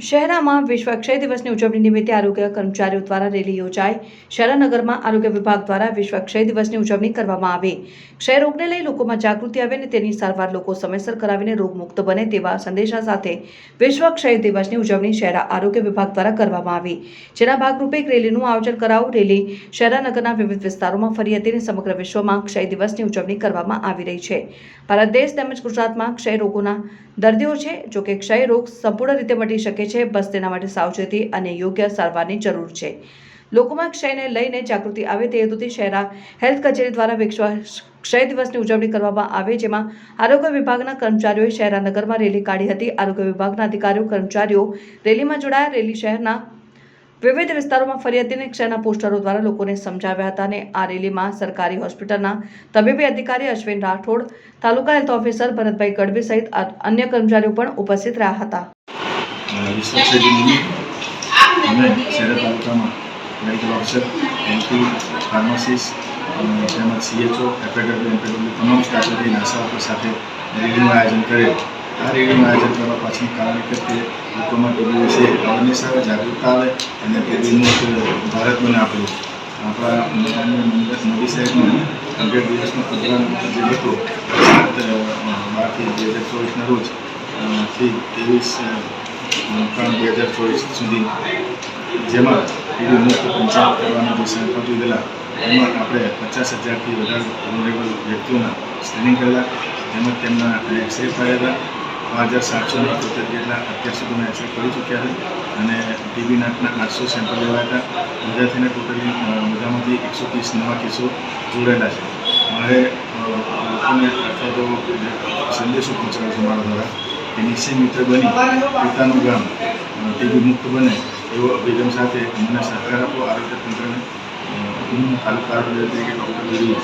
શહેરામાં વિશ્વ ક્ષય દિવસની ઉજવણી નિમિત્તે આરોગ્ય કર્મચારીઓ દ્વારા રેલી યોજાઈ. શહેરાનગરમાં આરોગ્ય વિભાગ દ્વારા વિશ્વ ક્ષય દિવસની ઉજવણી કરવામાં આવી. ક્ષય રોગને લઈ લોકોમાં જાગૃતિ આવે અને તેની સારવાર લોકો સમયસર કરાવીને રોગમુક્ત બને તેવા સંદેશા સાથે વિશ્વ ક્ષય દિવસની ઉજવણી શહેરા આરોગ્ય વિભાગ દ્વારા કરવામાં આવી. જેના ભાગરૂપે એક રેલીનું આયોજન કરાવું રેલી શહેરાનગરના વિવિધ વિસ્તારોમાં ફરી હતી અને સમગ્ર વિશ્વમાં ક્ષય દિવસની ઉજવણી કરવામાં આવી રહી છે. ભારત દેશ તેમજ ગુજરાતમાં ક્ષય રોગોના દર્દીઓ છે. જો કે ક્ષય રોગ સંપૂર્ણ રીતે મટી શકે છે, બસ તેના માટે સાવચેતી અને યોગ્ય સારવારની જરૂર છે. લોકોમાં ક્ષયને લઈને જાગૃતિ આવે તે હેતુથી શહેરા હેલ્થ કચેરી દ્વારા વિશ્વ ક્ષય દિવસની ઉજવણી કરવામાં આવે, જેમાં આરોગ્ય વિભાગના કર્મચારીઓએ શહેરાનગરમાં રેલી કાઢી હતી. આરોગ્ય વિભાગના અધિકારીઓ, કર્મચારીઓ રેલીમાં જોડાયા. રેલી શહેરના વિવિધ વિસ્તારોમાં ફરી હતી અને ક્ષયના પોસ્ટરો દ્વારા લોકોને સમજાવ્યા હતા અને આ રેલીમાં સરકારી હોસ્પિટલના તબીબી અધિકારી અશ્વિન રાઠોડ, તાલુકા હેલ્થ ઓફિસર ભરતભાઈ ગઢવી સહિત અન્ય કર્મચારીઓ પણ ઉપસ્થિત રહ્યા હતા. ક્ષય દિન નિમિત્તે અમે શહેર તાલુકામાં મેડિકલ ઓફિસર એમપી ફાર્માસિસ્ટ તેમજ સીએચઓ એફએડબ્લ્યુ એમપીડબ્લ્યુ તમામ સ્ટાફે નાસા સાથે રેલીનું આયોજન કરેલ આ રેલીનું આયોજન કરવા પાછળનું કારણ કે તે લોકોમાં ટીબી વિશે અવેરનેસ આવે જાગૃતતા આવે અને તે મુક્ત ભારત મને આપણું આપણા મોદી મોદી અગિયાર દિવસનો પ્રોગ્રામ જે હતો સાત બારથી બે હજાર ચોવીસના રોજથી ત્રેવીસ ત્રણ બે હજાર ચોવીસ સુધી જેમાં ટીબી મુક્ત પંચાયત કરવાના જે સંકલ્પ લીધેલા, એમાં આપણે પચાસ હજારથી વધારે વનરેબલ વ્યક્તિઓના સ્ક્રીનિંગ કરેલા તેમજ તેમના એક્સરે કરેલા પાંચ હજાર સાતસો ને એકોતેર જેટલા અત્યાર સુધીના એક્સરે કરી ચૂક્યા છે અને ટીબી નાટના આઠસો સેમ્પલ લેવાયા હતા. બધા થઈને ટોટલી બધામાંથી એકસો ત્રીસ નવા કેસો જોડાયેલા છે. મારે લોકોને અથવા તો સંદેશો પહોંચાડ્યો છે મારા દ્વારા કે નિશ્ચય મિત્ર બની પોતાનું ગામ ટીબી મુક્ત બને એવો અભિગમ સાથે મને સહકાર આપો આરોગ્ય તંત્રને તાલુકા આરોગ્ય તરીકે ડૉક્ટર ગરી